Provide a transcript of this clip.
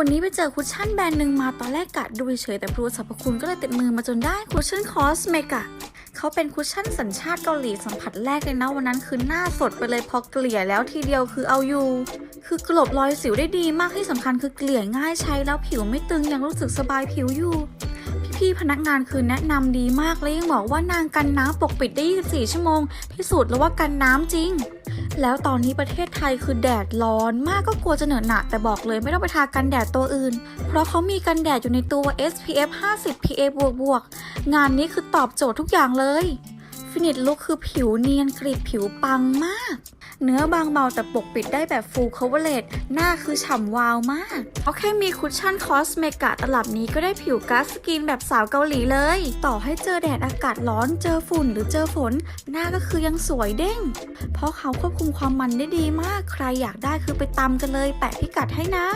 วันนี้ไปเจอคุชชั่นแบรนด์หนึ่งมาตอนแรกกะดูเฉยแต่รู้สรรพคุณก็เลยติดมือมาจนได้คุชชั่นคอสเมกะเขาเป็นคุชชั่นสัญชาติเกาหลีสัมผัสแรกเลยนะวันนั้นคือหน้าสดไปเลยพอเกลี่ยแล้วทีเดียวคือเอาอยู่ คือกลบรอยสิวได้ดีมากที่สำคัญคือเกลี่ยง่ายใช้แล้วผิวไม่ตึงยังรู้สึกสบายผิวอยู่ พี่ๆพนักงานคือแนะนำดีมากและยังบอกว่านางกันน้ำปกปิดได้ 24 ชั่วโมง พิสูจน์แล้วว่ากันน้ำจริง แล้วตอนนี้ประเทศไทยคือแดดร้อนมากก็กลัวจะเหนอะหนะแต่บอกเลยไม่ต้องไปทากันแดดตัวอื่น เพราะเขามีกันแดดอยู่ในตัว SPF 50 PA บวกบวกงานนี้คือตอบโจทย์ทุกอย่างเลยฟินิชลุคคือผิวเนียนกริบผิวปังมาก เนื้อบางเบาแต่ปกปิดได้แบบ full coverage หน้าคือฉ่ำวาวมากเอาแค่มีคุชชั่นคอสเมกะตลับนี้ก็ได้ผิวกัสกินแบบสาวเกาหลีเลย ต่อให้เจอแดดอากาศร้อนเจอฝุ่นหรือเจอฝน หน้าก็คือยังสวยเด้ง เพราะเขาควบคุมความมันได้ดีมาก ใครอยากได้คือไปตำกันเลย แปะพิกัดให้นะ